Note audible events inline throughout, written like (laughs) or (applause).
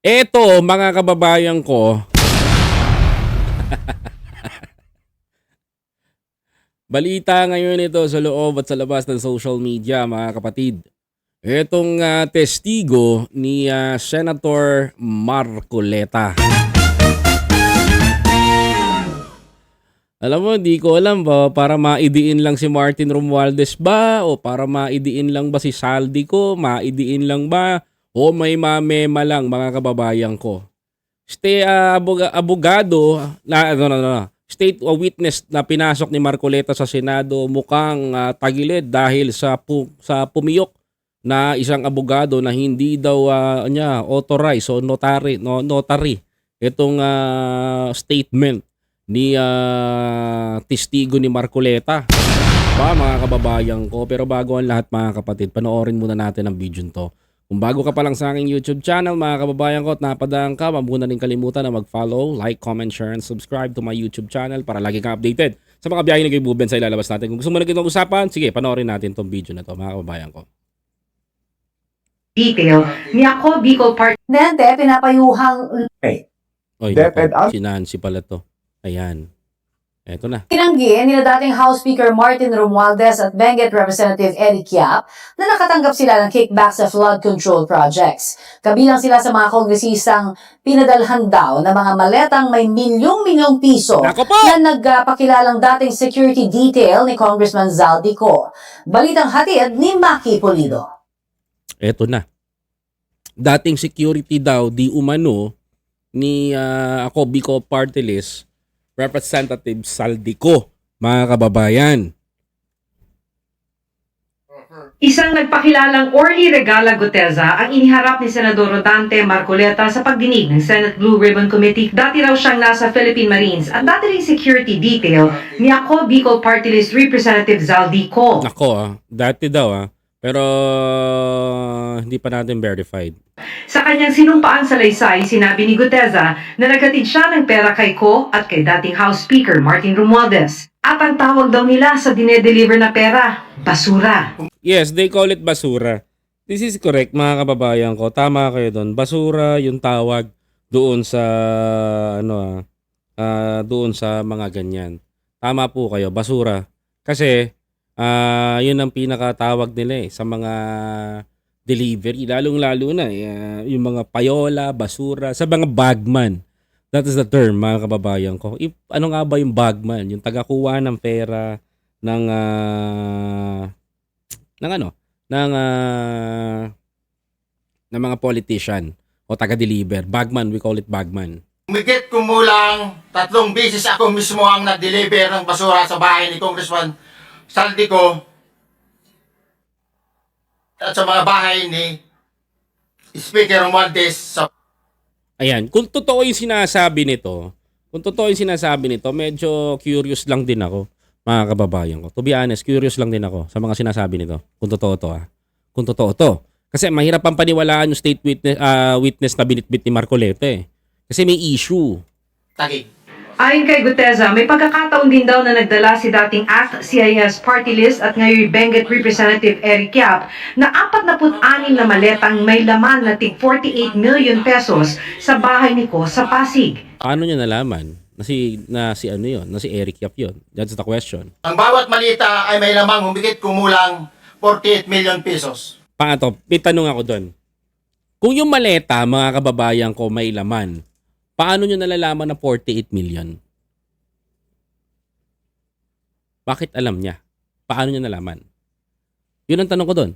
Eto, mga kababayan ko. (laughs) Balita ngayon ito sa loob at sa labas ng social media, mga kapatid. Etong ah, testigo ni ah, Senator Marcoleta. Alam mo, di ko alam ba para maidiin lang si Martin Romualdez ba o para maidiin lang ba si Saldi ko, maidiin lang ba o may mamema lang mga kababayan ko. Stay aboga- abogado na ano, ano, ano, state uh, witness na pinasok ni Marcoleta sa Senado mukhang ah, tagilid dahil sa pu- sa pumiyok na isang abogado na hindi daw ah, niya authorized o notary no, notary itong ah, statement ni ah, testigo ni Marcoleta. Ba mga kababayan ko, pero bago ang lahat mga kapatid, panoorin muna natin ang video to. Kung bago ka pa lang sa aking YouTube channel, mga kababayan ko at napadaan ka, wag mo na rin kalimutan na mag-follow, like, comment, share, and subscribe to my YouTube channel para lagi kang updated sa mga biyahe Kuya Buben sa ilalabas natin. Kung gusto mo na kitong usapan, sige, panoorin natin tong video na to, mga kababayan ko. detail ni ako Bicol Park Nente, pinapayuhang Oy, DepEd nako, out. si Nancy pala to. Ayan. Eto na. tinanggi ni na dating House Speaker Martin Romualdez at Benguet Representative Eddie Kiap na nakatanggap sila ng kickback sa flood control projects. Kabilang sila sa mga kongresistang pinadalhan daw na mga maletang may milyong-milyong piso na nagpakilalang dating security detail ni Congressman Zaldico. Balitang hatid ni Maki Polido. Eto na. Dating security daw di umano ni ah, ako Bicol Party List Representative Saldico, mga kababayan. Isang nagpakilalang Orly Regala Guteza ang iniharap ni Senador Rodante Marcoleta sa pagdinig ng Senate Blue Ribbon Committee. Dati raw siyang nasa Philippine Marines at dati ring security detail ni ako Bicol Party List Representative Zaldico. Nako ah, dati daw ah. Pero hindi pa natin verified. Sa kanyang sinumpaan sa Laysay, sinabi ni Guteza na naghatid siya ng pera kay Ko at kay dating House Speaker Martin Romualdez. At ang tawag daw nila sa dinedeliver na pera, basura. Yes, they call it basura. This is correct mga kababayan ko. Tama kayo doon. Basura yung tawag doon sa ano ah, doon sa mga ganyan. Tama po kayo, basura. Kasi ah yun ang pinakatawag nila eh sa mga delivery lalong-lalo na ah, yung mga payola, basura, sa mga bagman. That is the term mga kababayan ko. If, ano nga ba yung bagman? Yung tagakuha ng pera ng ah, ng ano, ng ah, ng mga politician o taga-deliver. Bagman, we call it bagman. Umigit kumulang tatlong beses ako mismo ang nag-deliver ng basura sa bahay ni Congressman Saldico at sa mga bahay ni Speaker Romualdez sa Ayan, kung totoo yung sinasabi nito, kung totoo yung sinasabi nito, medyo curious lang din ako, mga kababayan ko. To be honest, curious lang din ako sa mga sinasabi nito. Kung totoo to ah. Kung totoo to. Kasi mahirap pang paniwalaan yung state witness, ah, witness na binitbit ni Marcoleta eh. Kasi may issue. Tagig. Ayon kay Guteza, may pagkakataon din daw na nagdala si dating ACT CIS party list at ngayon Benguet Representative Eric Yap na 46 na maletang may laman na tig 48 million pesos sa bahay ni Ko sa Pasig. Paano niya nalaman na si, na si ano yon na si Eric Yap yon That's the question. Ang bawat malita ay may lamang humigit kumulang 48 million pesos. Pangato, may tanong ako doon. Kung yung maleta, mga kababayan ko, may laman, paano nyo nalalaman na 48 million? Bakit alam niya? Paano niya nalaman? Yun ang tanong ko doon.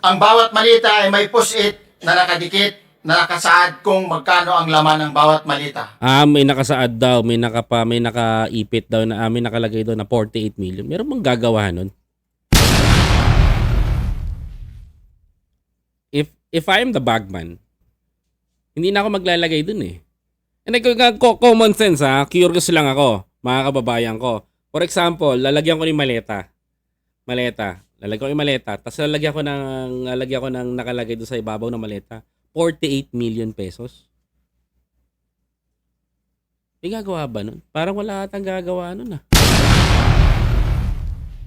Ang bawat malita ay may push-it na nakadikit na nakasaad kung magkano ang laman ng bawat malita. Ah, may nakasaad daw, may nakapa, may nakaipit daw na ah, may nakalagay daw na 48 million. Meron bang gagawa nun? If if I am the bagman, hindi na ako maglalagay dun eh. And like, common sense ha, curious lang ako, mga kababayan ko. For example, lalagyan ko ni maleta. Maleta. Lalagyan ko yung maleta. Tapos lalagyan ko ng, lalagyan ko ng nakalagay doon sa ibabaw ng maleta. 48 million pesos. May gagawa ba nun? Parang wala atang gagawa nun ah.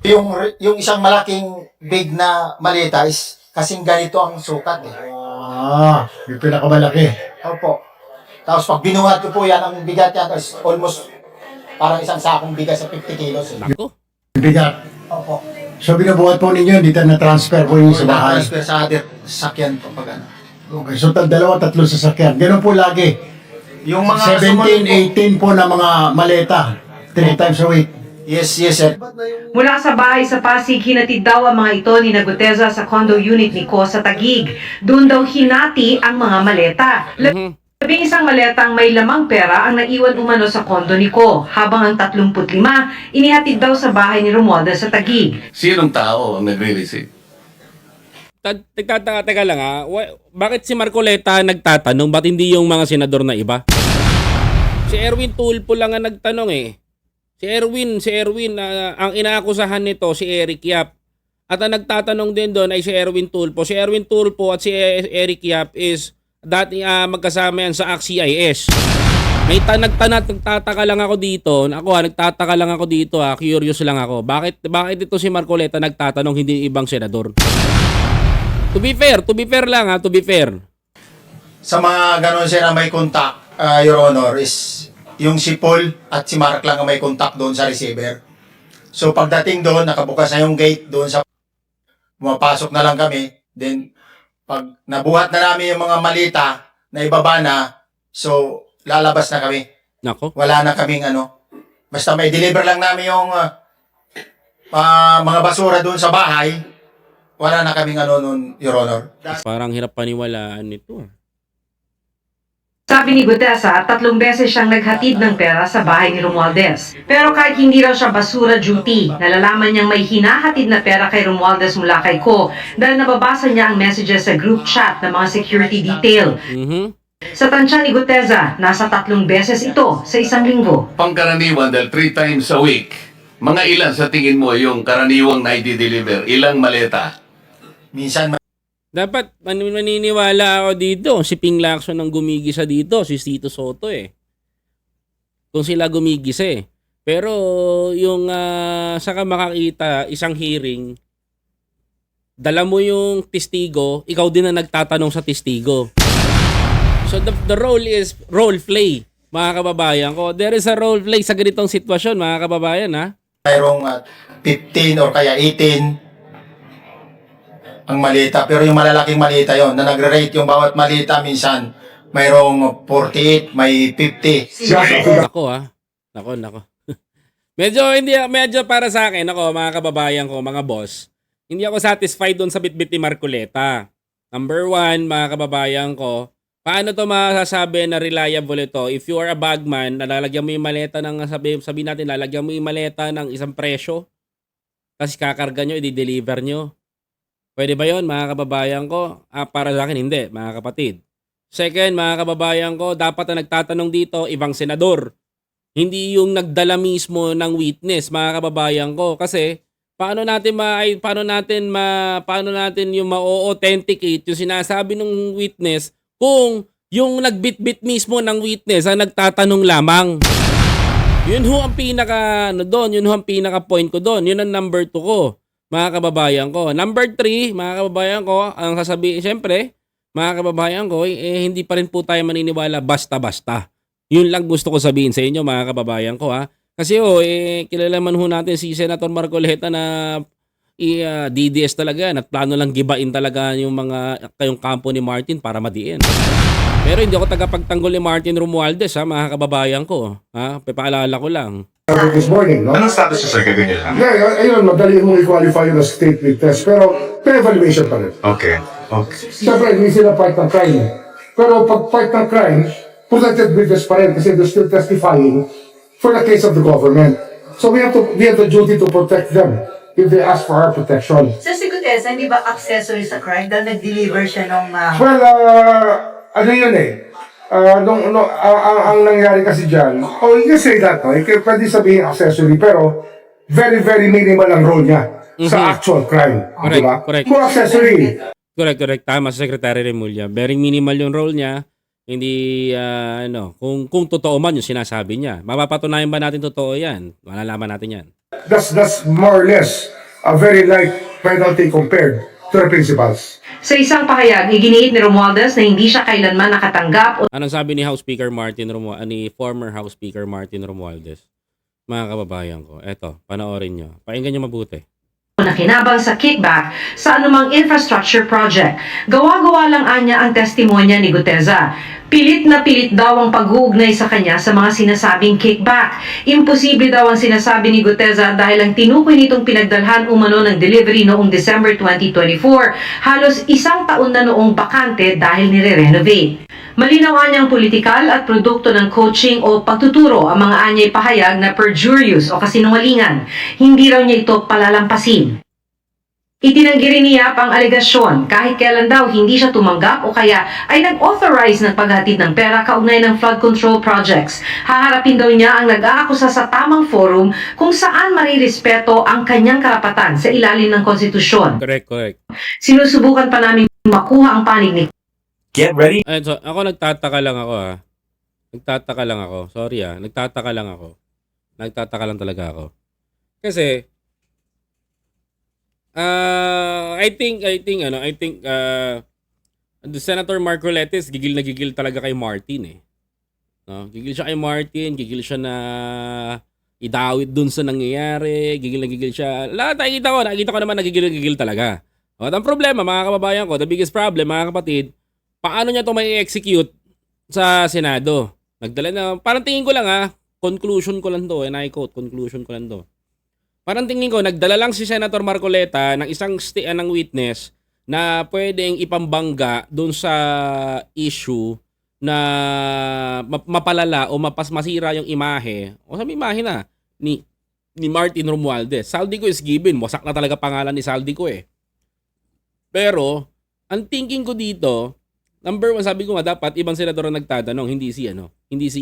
Yung, yung isang malaking big na malita is kasing ganito ang sukat eh. Ah, yung pinakamalaki. Opo. Tapos pag binuhat ko po yan, ang bigat yan, is almost parang isang sakong bigas sa 50 kilos. Eh. Nako. Bigat. Opo. So binubuhat po ninyo, dito na-transfer po yung sa bahay. Na-transfer sa atin, sakyan po pag ano. Okay, so tal- dalawa, tatlo sasakyan. Ganun po lagi. Yung mga 17, sumunod po- 18 po na mga maleta. Three times a week. Yes, yes, sir. Mula sa bahay sa Pasig, hinatid daw ang mga ito ni Naguteza sa condo unit ni Ko sa Tagig. Doon daw hinati ang mga maleta. Mhm. Labing isang maletang may lamang pera ang naiwan umano sa kondo ni Ko, habang ang 35 inihatid daw sa bahay ni Romualdez sa Tagig. Sinong tao ang nagre-receive? Ta- Teka, teka lang ha. Wa- Bakit si Marcoleta nagtatanong? Ba't hindi yung mga senador na iba? Si Erwin Tulfo lang ang nagtanong eh. Si Erwin, si Erwin, ah, ang inaakusahan nito si Eric Yap. At ang nagtatanong din doon ay si Erwin Tulfo. Si Erwin Tulfo at si E- Eric Yap is dati ah, magkasama yan sa ACT-CIS. May ta nagtanat, nagtataka lang ako dito. Ako ha, nagtataka lang ako dito ha. Curious lang ako. Bakit bakit ito si Marcoleta nagtatanong hindi ibang senador? To be fair, to be fair lang ha, to be fair. Sa mga ganon sir na may contact, uh, Your Honor, is yung si Paul at si Mark lang ang may contact doon sa receiver. So pagdating doon, nakabukas na yung gate doon sa pumapasok na lang kami. Then, pag nabuhat na namin yung mga malita na ibaba na, so lalabas na kami. Nako. Wala na kaming ano. Basta may deliver lang namin yung ah, ah, mga basura doon sa bahay. Wala na kaming ano nun, Your Honor. Parang hirap paniwalaan nito. Sabi ni Gutesa, tatlong beses siyang naghatid ng pera sa bahay ni Romualdez. Pero kahit hindi raw siya basura duty, nalalaman niyang may hinahatid na pera kay Romualdez mula kay Ko dahil nababasa niya ang messages sa group chat ng mga security detail. Mhm. Sa tansya ni Guteza, nasa tatlong beses ito sa isang linggo. Pangkaraniwan dahil three times a week, mga ilan sa tingin mo yung karaniwang na i-deliver? Ilang maleta? Minsan Dapat man- maniniwala ako dito. Si Ping Lacson ang gumigisa dito, si Tito Soto eh. Kung sila gumigisa eh. Pero yung ah, saka makakita isang hearing, dala mo yung testigo, ikaw din ang nagtatanong sa testigo. So the, the role is role play, mga kababayan ko. There is a role play sa ganitong sitwasyon, mga kababayan ha. mayroong ah, 15 or kaya 18 ang malita. Pero yung malalaking malita yon na nagre-rate yung bawat malita minsan mayroong 48, may 50. Nako ah. Nako, nako. (laughs) medyo hindi medyo para sa akin ako mga kababayan ko, mga boss. Hindi ako satisfied doon sa bitbit ni Marcoleta. Number one, mga kababayan ko, paano to masasabi na reliable ito? If you are a bagman, nalalagyan mo yung maleta ng, sabi, sabi natin, lalagyan mo yung maleta ng isang presyo, tapos kakarga nyo, i-deliver nyo. Pwede ba yon mga kababayan ko? Ah, para sa akin, hindi, mga kapatid. Second, mga kababayan ko, dapat na nagtatanong dito, ibang senador. Hindi yung nagdala mismo ng witness, mga kababayan ko. Kasi, paano natin ma ay, paano natin ma paano natin yung ma-authenticate yung sinasabi ng witness kung yung nagbitbit mismo ng witness ang nagtatanong lamang. Yun ho ang pinaka ano doon, yun ho ang pinaka point ko doon. Yun ang number 2 ko, mga kababayan ko. Number 3, mga kababayan ko, ang sasabihin syempre, mga kababayan ko, eh, hindi pa rin po tayo maniniwala basta-basta. Yun lang gusto ko sabihin sa inyo, mga kababayan ko ha. Kasi oh, eh, kilala man ho natin si Senator Marcoleta na i, ah, DDS talaga yan at plano lang gibain talaga yung mga kayong kampo ni Martin para madiin. Pero hindi ako tagapagtanggol ni Martin Romualdez ha, mga kababayan ko. Ha? Papaalala ko lang. This morning, no? Anong status sa ganyan lang? Yeah, ayun, madali mong i-qualify yun as state witness, pero may evaluation pa rin. Okay. Okay. Siyempre, hindi sila part ng crime. Pero pag part ng crime, protected witness pa rin kasi they're still testifying for the case of the government. So we have to we have the duty to protect them if they ask for our protection. Sa si Gutesa, hindi ba accessory sa crime dahil nag-deliver siya nung ah, Well, uh, ano yun eh, uh, nung, nung, ang, ang, ang nangyari kasi dyan, oh, you can say that, no? You can, pwede sabihin accessory, pero very, very minimal ang role niya sa actual crime. Correct, di ba? correct. Kung accessory, Correct, correct. Tama sa Secretary Remulla. Very minimal yung role niya. Hindi, ah, ano, kung, kung totoo man yung sinasabi niya. Mapapatunayan ba natin totoo yan? Malalaman natin yan. that's, that's more or less a very light penalty compared to the principals. Sa isang pahayag, iginiit ni Romualdez na hindi siya kailanman nakatanggap o Anong sabi ni House Speaker Martin Romualdez, ni former House Speaker Martin Romualdez? Mga kababayan ko, eto, panoorin nyo. Pakinggan nyo mabuti. Nakinabang sa kickback sa anumang infrastructure project. Gawa-gawa lang anya ang testimonya ni Guteza. Pilit na pilit daw ang pag-uugnay sa kanya sa mga sinasabing kickback. Imposible daw ang sinasabi ni Guteza dahil ang tinukoy nitong pinagdalhan umano ng delivery noong December 2024. Halos isang taon na noong bakante dahil nire-renovate. Malinaw anyang politikal at produkto ng coaching o pagtuturo ang mga anyay pahayag na perjurious o kasinungalingan. Hindi raw niya ito palalampasin. Itinanggi rin niya ang alegasyon kahit kailan daw hindi siya tumanggap o kaya ay nag-authorize ng paghatid ng pera kaugnay ng flood control projects. Haharapin daw niya ang nag-aakusa sa tamang forum kung saan marirespeto ang kanyang karapatan sa ilalim ng konstitusyon. Correct, correct. Sinusubukan pa namin makuha ang panig ni Get ready. Ayun, so, ako nagtataka lang ako ha. Nagtataka lang ako. Sorry ah. Nagtataka lang ako. Nagtataka lang talaga ako. Kasi, uh, I think, I think, ano, I think, uh, Senator Marcoletes, gigil na gigil talaga kay Martin eh. No? Gigil siya kay Martin, gigil siya na idawit dun sa nangyayari, gigil na gigil siya. Lahat nakikita ko, nakikita ko naman nagigil na gigil talaga. At ang problema, mga kababayan ko, the biggest problem, mga kapatid, paano niya to may execute sa Senado? Nagdala na, parang tingin ko lang ha, conclusion ko lang to, and I quote, conclusion ko lang to. Parang tingin ko, nagdala lang si Senator Marcoleta ng isang sti- ah, ng witness na pwedeng ipambangga doon sa issue na map- mapalala o mapas masira yung imahe o sa imahe na ni ni Martin Romualdez. Saldico is given. Wasak na talaga pangalan ni Saldico eh. Pero, ang thinking ko dito, number one, sabi ko nga dapat ibang senador ang nagtatanong, hindi si ano, hindi si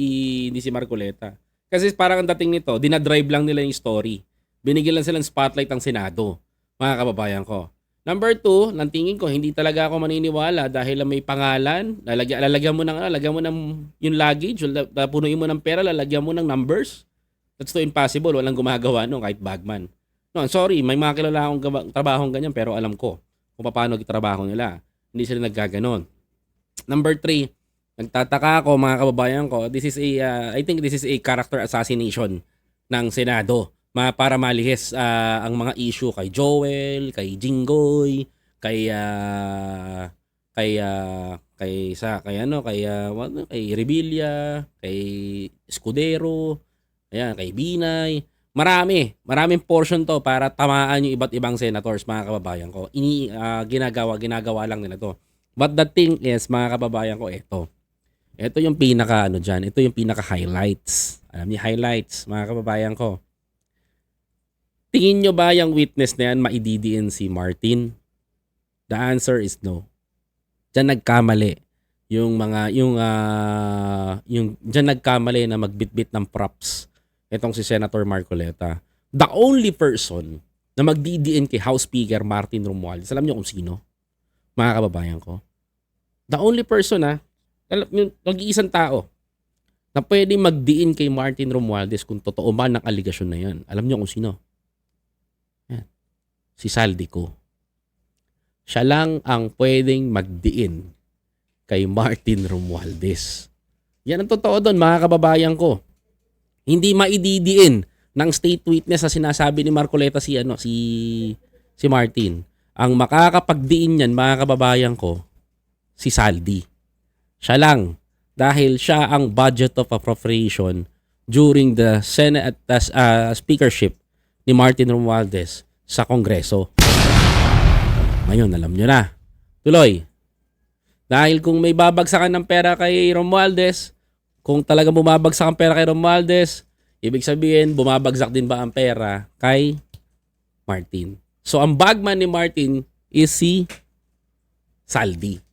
hindi si Marcoleta. Kasi parang ang dating nito, dinadrive lang nila yung story. Binigyan lang silang spotlight ang Senado, mga kababayan ko. Number two, nang tingin ko, hindi talaga ako maniniwala dahil may pangalan, lalagyan, lalagyan mo ng, ano, lalagyan mo ng yung luggage, punuin mo ng pera, lalagyan mo ng numbers. That's too impossible. Walang gumagawa no, kahit bagman. No, sorry, may mga kilala akong trabahong ganyan pero alam ko kung paano trabaho nila. Hindi sila naggaganon. Number three, nagtataka ako mga kababayan ko, this is a, uh, I think this is a character assassination ng Senado ma para malihis ah, ang mga issue kay Joel, kay Jinggoy, kay ah, kay ah, kay sa kay ano kay ano, kay Revilla, kay Escudero, ayan, kay Binay. Marami, maraming portion to para tamaan yung iba't ibang senators mga kababayan ko. Ini ah, ginagawa, ginagawa lang nila to. But the thing is, mga kababayan ko, ito. Ito yung pinaka ano diyan, ito yung pinaka highlights. Alam niyo highlights, mga kababayan ko. Tingin nyo ba yung witness na yan maididiin si Martin? The answer is no. Diyan nagkamali yung mga yung ah, yung diyan nagkamali na magbitbit ng props itong si Senator Marcoleta. The only person na magdidiin kay House Speaker Martin Romualdez. Alam niyo kung sino? Mga kababayan ko. The only person na yung nag-iisang tao na pwede magdiin kay Martin Romualdez kung totoo man ang aligasyon na yan. Alam niyo kung sino? Yan. Si Saldico. Siya lang ang pwedeng magdiin kay Martin Romualdez. Yan ang totoo doon, mga kababayan ko. Hindi maididiin ng state witness na sinasabi ni Marcoleta si ano si si Martin. Ang makakapagdiin niyan, mga kababayan ko, si Saldi. Siya lang dahil siya ang budget of appropriation during the Senate as uh, speakership ni Martin Romualdez sa Kongreso. Ngayon, alam nyo na. Tuloy. Dahil kung may babagsakan ng pera kay Romualdez, kung talaga bumabagsak ang pera kay Romualdez, ibig sabihin, bumabagsak din ba ang pera kay Martin? So, ang bagman ni Martin is si Saldi.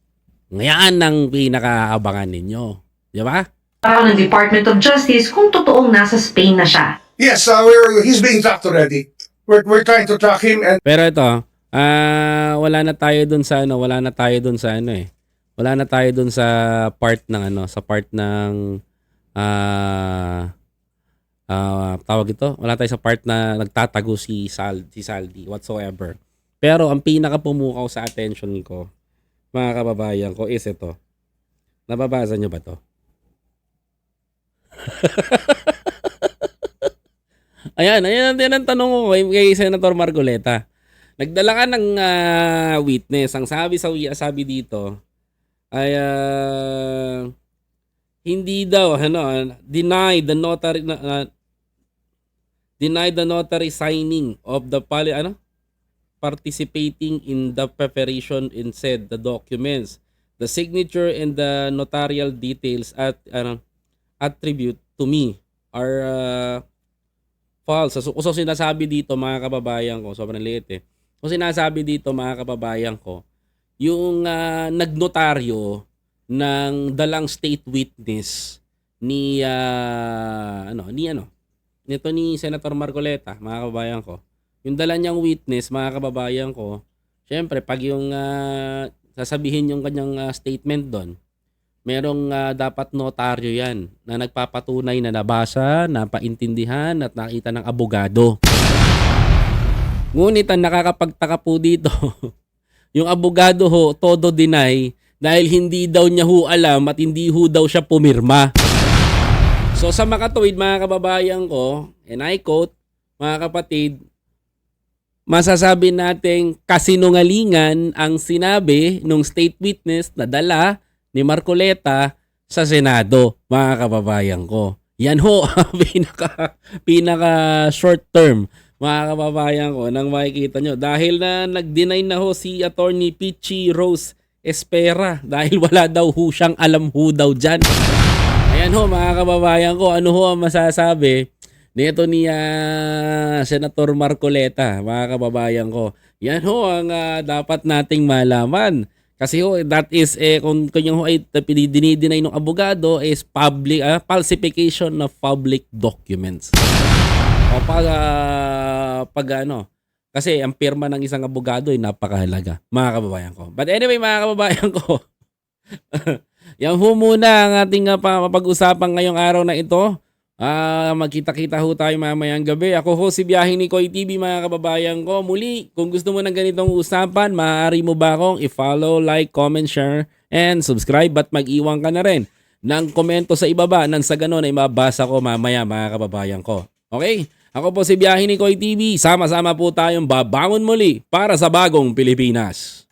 Ngayon ang pinakaabangan ninyo. Di ba? ng Department of Justice kung totoong nasa Spain na siya. Yes, uh, we're, he's being tracked already. We're, we're trying to track him and Pero ito, ah wala na tayo dun sa ano, wala na tayo dun sa ano eh. Wala na tayo dun sa part ng ano, sa part ng ah ah, tawag ito, wala tayo sa part na nagtatago si Sal si Saldi whatsoever. Pero ang pinaka pumukaw sa attention ko, mga kababayan ko, is ito. Nababasa nyo ba to? (laughs) ayan, ayan, ayan ang tanong ko kay, kay Senator Margoleta. Nagdala ka ng ah, witness. Ang sabi sa sabi dito ay ah, hindi daw ano deny the notary ah, deny the notary signing of the pali ano participating in the preparation in said the documents the signature and the notarial details at ano attribute to me are uh, false. So, so sinasabi dito mga kababayan ko, sobrang liit eh. So sinasabi dito mga kababayan ko, yung ah, nagnotaryo ng dalang state witness ni ah, ano, ni ano, nito ni Senator Marcoleta, mga kababayan ko. Yung dala niyang witness, mga kababayan ko, syempre pag yung ah, sasabihin yung kanyang ah, statement doon, merong ah, dapat notaryo yan na nagpapatunay na nabasa, napaintindihan at nakita ng abogado. Ngunit ang nakakapagtaka po dito, (laughs) yung abogado ho, todo deny dahil hindi daw niya ho alam at hindi ho daw siya pumirma. So sa makatuwid mga kababayan ko, and I quote, mga kapatid, masasabi nating kasinungalingan ang sinabi ng state witness na dala ni Marcoleta sa Senado, mga kababayan ko. Yan ho (laughs) pinaka, pinaka short term, mga kababayan ko, nang makikita nyo. Dahil na nag-deny na ho si Attorney Pichi Rose Espera (laughs) dahil wala daw ho siyang alam ho daw dyan. Ayan ho mga kababayan ko, ano ho ang masasabi nito ni ah, Senator Marcoleta, mga kababayan ko. Yan ho ang ah, dapat nating malaman. Kasi ho, that is, eh, kung, yung ho ay dinideny ng abogado is public, ah, falsification of public documents. O pag, ah, pag ano, kasi ang pirma ng isang abogado ay napakahalaga, mga kababayan ko. But anyway, mga kababayan ko, (laughs) yan ho muna ang ating uh, pag-usapan ngayong araw na ito. Ah, magkita-kita ho tayo mamayang gabi. Ako ho si Biyahe ni Koy TV mga kababayan ko. Muli, kung gusto mo ng ganitong usapan, maaari mo ba akong i-follow, like, comment, share, and subscribe at mag-iwan ka na rin ng komento sa ibaba nang sa ganun ay mabasa ko mamaya mga kababayan ko. Okay? Ako po si Biyahe ni Koy TV. Sama-sama po tayong babangon muli para sa bagong Pilipinas.